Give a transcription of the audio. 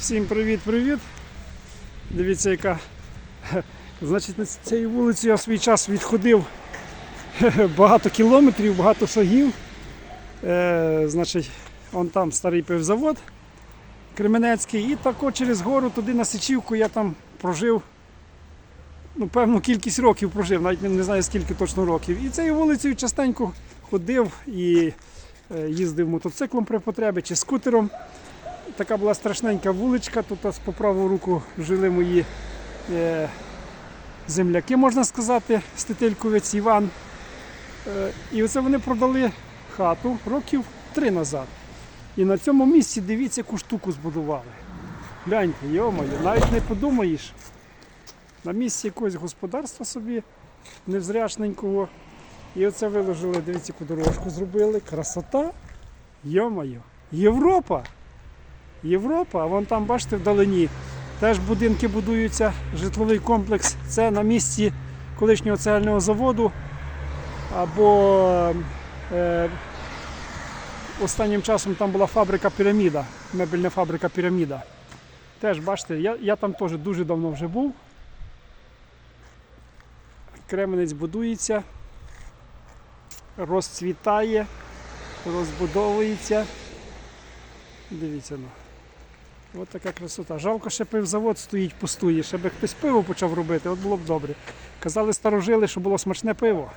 Всім привіт-привіт. Дивіться, яка. Значить, на цій вулиці я в свій час відходив багато кілометрів, багато шагів. Е, значить, он там старий пивзавод Кременецький. І тако через гору туди на Сичівку я там прожив. Ну, певну кількість років прожив, навіть не, знаю скільки точно років. І цією вулицею частенько ходив і е, їздив мотоциклом при потребі чи скутером. Така була страшненька вуличка, тут по праву руку жили мої е, земляки, можна сказати, Стетельковець Іван. Е, і оце вони продали хату років три назад. І на цьому місці дивіться, яку штуку збудували. Гляньте, йомаю, навіть не подумаєш. На місці якогось господарства собі невзрячненького. І оце виложили, дивіться, яку дорожку зробили. Красота. Йомаю. Європа! Європа, а вон там, бачите, вдалині. Теж будинки будуються, житловий комплекс. Це на місці колишнього цегельного заводу. Або е, останнім часом там була фабрика Піраміда, мебельна фабрика Піраміда. Теж бачите, я, я там теж дуже давно вже був. Кременець будується, розцвітає, розбудовується. Дивіться ну. От така красота. Жалко, ще пивзавод стоїть, пустує. щоб хтось пиво почав робити, от було б добре. Казали старожили, що було смачне пиво.